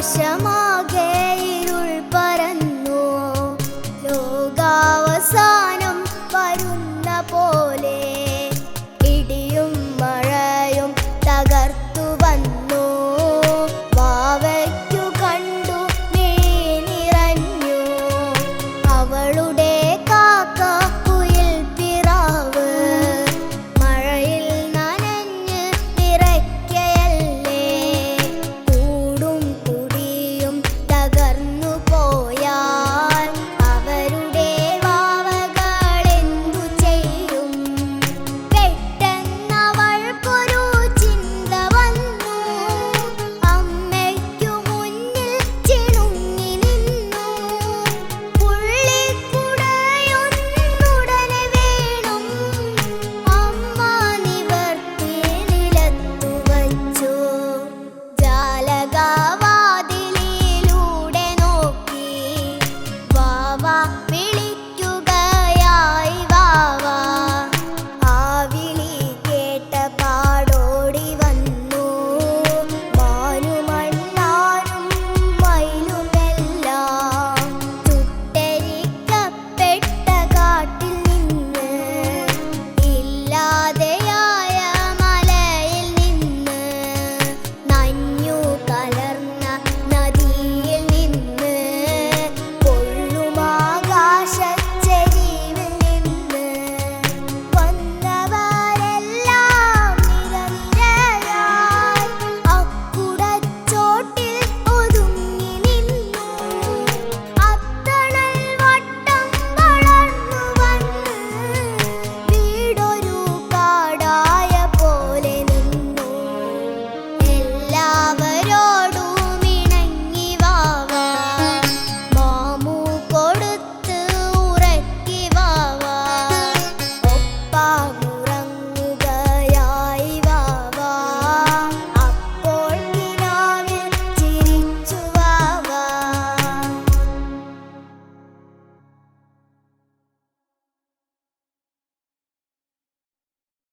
ആകാശമാകെ ഇരുൾ പരന്നു. ലോകാവസാനം വരുന്ന പോലെ